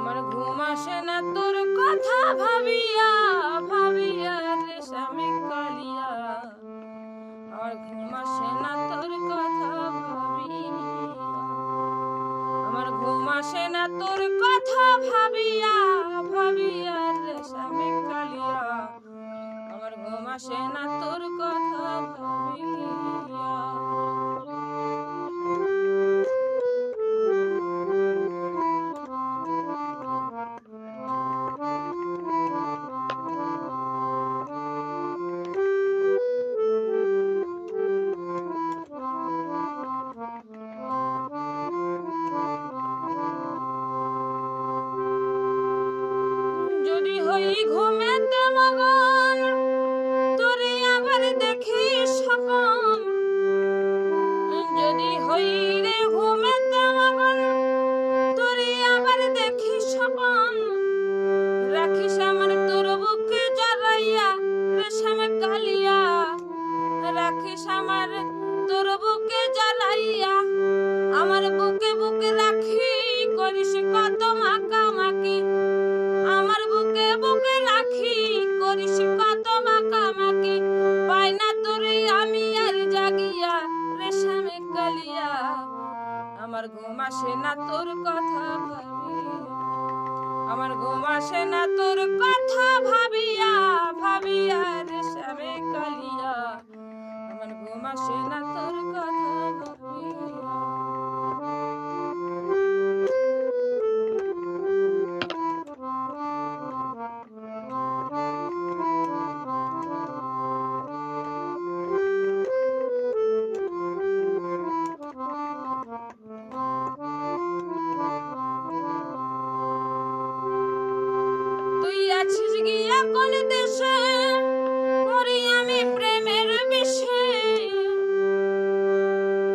আমার ঘুম আসে না তোর কথা ভাবিয়া ভাবিয়া রে স্বামী কালিয়া। আমার ঘুম আসে না তোর কথা ভাবিয়া। আমার ঘুম আসে না তোর কথা ভাবিয়া ভাবিয়া রে স্বামী কালিয়া। আমার ঘুম আসে না তোর কথা ভাবিয়া। ঘুমেতে মগন তোরে আবার দেখি স্বপন যদি হই রে ঘুমেতে মগন তোরে আবার দেখি স্বপন রাখিস আমার আমার ঘুম আসে না তোর কথা আমার ঘুম না তোর কথা ভাবিয়া ভাবিয়া রেশমে কালিয়া। আমার ঘুম আসে না তোর কথা ভাবিয়া। আছিস গিয়া কোন দেশে করি আমি প্রেমের বিষে।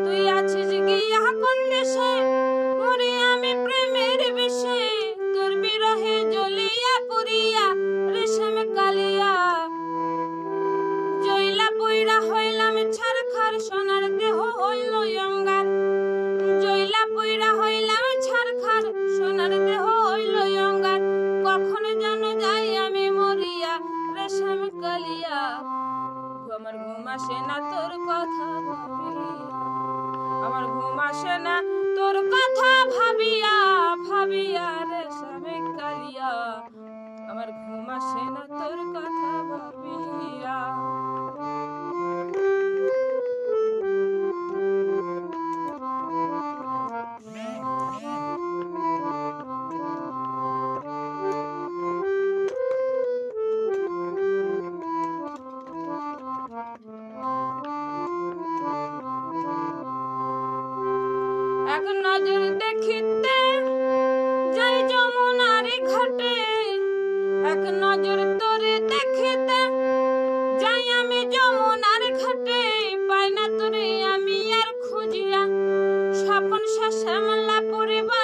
তুই আছিস গিয়া কোন দেশে? করি আমি প্রেমের কালিয়া আমার ঘুম আসে না তোর কথা আমার ঘুম আসে না তোর কথা ভাবিয়া ভাবিয়া রে সবে কালিয়া, আমার ঘুম আসে না তোর কথা এক নজর দেখিতে যাই যমুনারি ঘাটে। এক নজর তোরে দেখিতে যাই আমি যমুনার ঘাটে। পাই না তোরে আমি আর খুঁজিয়া। স্বপন শেষ পরে বলে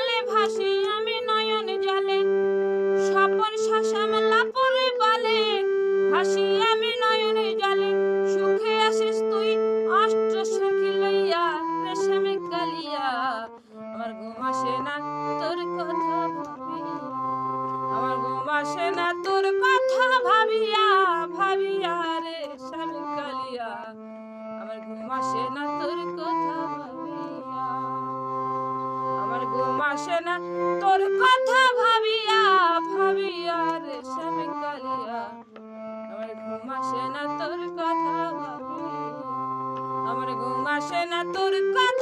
কালিয়া আমার ঘুম না তোর কথা ভাবিয়া আমার ঘুম না তোর কথা ভাবিয়া ভাবিয়া রে স্বামী কালিয়া। আমার ঘুম না তোর কথা ভাবিয়া। আমার ঘুম না তোর কথা ভাবিয়া ভাবিয়া রে স্বামী কালিয়া। আমার ঘুম না তোর কথা ভাবিয়া আমার ঘুম না তোর কথা